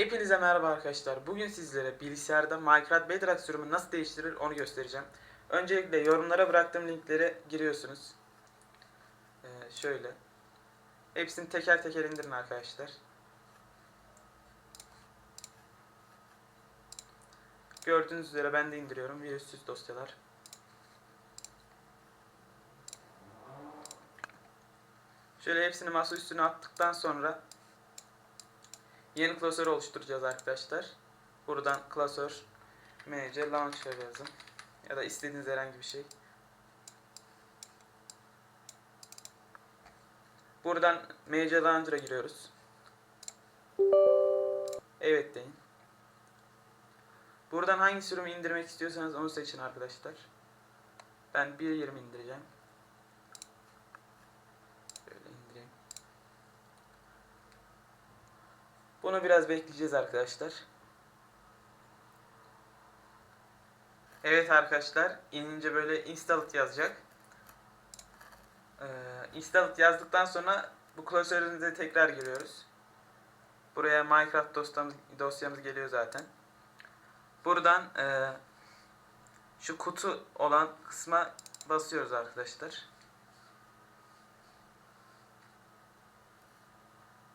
Hepinize merhaba arkadaşlar. Bugün sizlere bilgisayarda Minecraft Bedrock sürümü nasıl değiştirilir onu göstereceğim. Öncelikle yorumlara bıraktığım linklere giriyorsunuz. Ee, şöyle. Hepsini teker teker indirin arkadaşlar. Gördüğünüz üzere ben de indiriyorum. Virüsüz dosyalar. Şöyle hepsini masa üstüne attıktan sonra Yeni klasör oluşturacağız arkadaşlar. Buradan klasör mc launcher yazın. Ya da istediğiniz herhangi bir şey. Buradan mc launcher'a giriyoruz. Evet deyin. Buradan hangi sürümü indirmek istiyorsanız onu seçin arkadaşlar. Ben 1.20 indireceğim. Şöyle indireyim. Bunu biraz bekleyeceğiz arkadaşlar. Evet arkadaşlar inince böyle installed yazacak. Ee, installed yazdıktan sonra bu klasörümüze tekrar giriyoruz. Buraya Minecraft dosyamız, dosyamız geliyor zaten. Buradan e, şu kutu olan kısma basıyoruz arkadaşlar.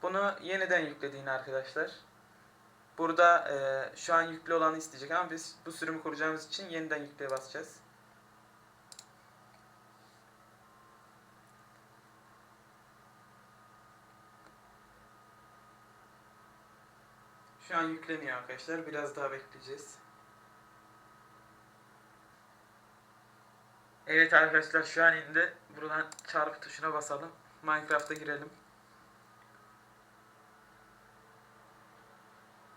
Bunu yeniden yüklediğini arkadaşlar. Burada e, şu an yüklü olanı isteyecek ama biz bu sürümü kuracağımız için yeniden yükleye basacağız. Şu an yükleniyor arkadaşlar. Biraz daha bekleyeceğiz. Evet arkadaşlar şu an indi. Buradan çarpı tuşuna basalım. Minecraft'a girelim.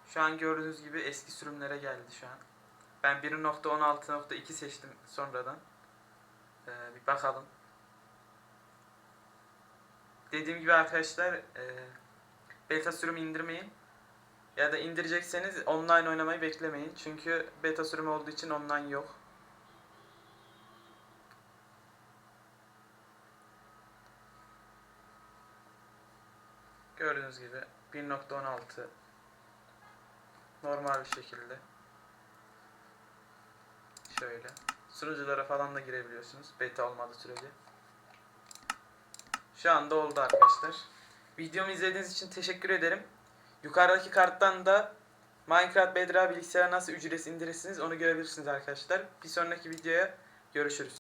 Şu an gördüğünüz gibi eski sürümlere geldi şu an. Ben 1.16.2 seçtim sonradan. Ee, bir bakalım. Dediğim gibi arkadaşlar e, beta sürümü indirmeyin. Ya da indirecekseniz online oynamayı beklemeyin. Çünkü beta sürümü olduğu için online yok. Gördüğünüz gibi 1.16 normal şekilde şöyle sunuculara falan da girebiliyorsunuz beta olmadığı sürece. Şu anda oldu arkadaşlar. Videomu izlediğiniz için teşekkür ederim. Yukarıdaki karttan da Minecraft Bedrock bilgisayara nasıl ücretsiz indirirsiniz onu görebilirsiniz arkadaşlar. Bir sonraki videoya görüşürüz.